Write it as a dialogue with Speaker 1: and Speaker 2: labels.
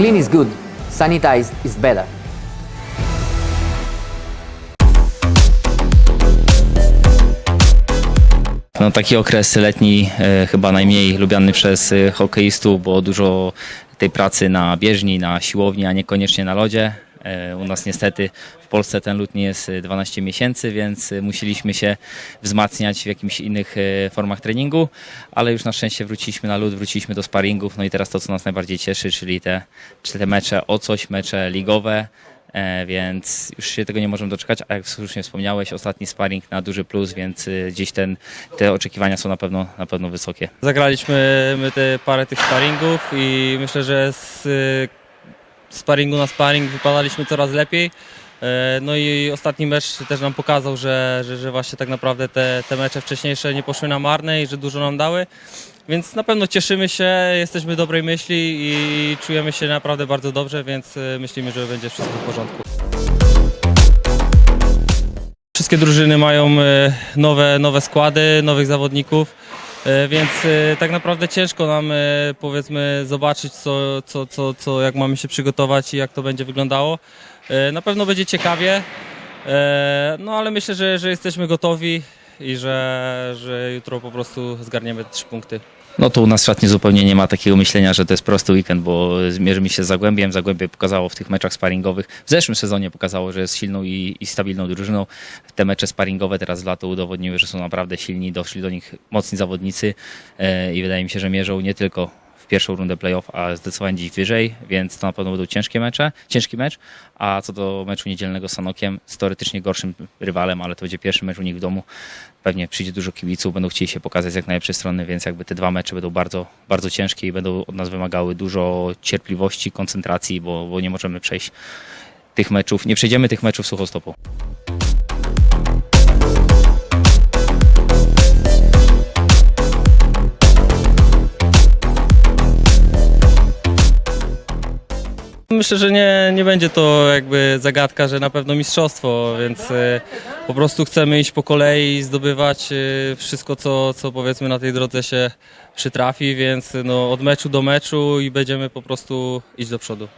Speaker 1: Clean is good, sanitized is better.
Speaker 2: No, taki okres letni e, chyba najmniej lubiany przez e, hokeistów, bo dużo tej pracy na bieżni, na siłowni, a niekoniecznie na lodzie. E, U nas niestety w Polsce ten lód nie jest e, 12 miesięcy, więc e, musieliśmy się wzmacniać w jakimś innych e, formach treningu, ale już na szczęście wróciliśmy na lód, wróciliśmy do sparingów, no i teraz to, co nas najbardziej cieszy, czyli te, czyli te mecze o coś, mecze ligowe, E, więc już się tego nie możemy doczekać, a jak słusznie wspomniałeś, ostatni sparring na duży plus, więc gdzieś ten, te oczekiwania są na pewno, na pewno wysokie.
Speaker 3: Zagraliśmy my te parę tych sparingów i myślę, że z sparingu na sparing wypadaliśmy coraz lepiej. E, No i ostatni mecz też nam pokazał, że, że, że właśnie tak naprawdę te, te mecze wcześniejsze nie poszły na marne i że dużo nam dały. Więc na pewno cieszymy się, jesteśmy dobrej myśli i czujemy się naprawdę bardzo dobrze, więc y, myślimy, że będzie wszystko w porządku. Wszystkie drużyny mają e, nowe, nowe składy, nowych zawodników, e, więc e, tak naprawdę ciężko nam e, powiedzmy zobaczyć, co, co, co, co, jak mamy się przygotować i jak to będzie wyglądało. E, Na pewno będzie ciekawie, e, no ale myślę, że, że jesteśmy gotowi i że, że jutro po prostu zgarniemy trzy punkty.
Speaker 2: No to u nas w szatni zupełnie nie ma takiego myślenia, że to jest prosty weekend, bo zmierzymy się z Zagłębiem. Zagłębie pokazało w tych meczach sparingowych, w zeszłym sezonie pokazało, że jest silną i, i stabilną drużyną. Te mecze sparingowe teraz w lato udowodniły, że są naprawdę silni, doszli do nich mocni zawodnicy e, i wydaje mi się, że mierzą nie tylko w pierwszą rundę playoff, a zdecydowanie dziś wyżej, więc to na pewno będą ciężkie mecze, ciężki mecz. A co do meczu niedzielnego z Sanokiem, z teoretycznie gorszym rywalem, ale to będzie pierwszy mecz u nich w domu. Pewnie przyjdzie dużo kibiców, będą chcieli się pokazać z jak najlepszej strony, więc jakby te dwa mecze będą bardzo, bardzo ciężkie i będą od nas wymagały dużo cierpliwości, koncentracji, bo, bo nie możemy przejść tych meczów, nie przejdziemy tych meczów suchą
Speaker 3: Myślę, że nie, nie będzie to jakby zagadka, że na pewno mistrzostwo, więc e, po prostu chcemy iść po kolei i zdobywać e, wszystko, co, co powiedzmy na tej drodze się przytrafi, więc no, od meczu do meczu i będziemy po prostu iść do przodu.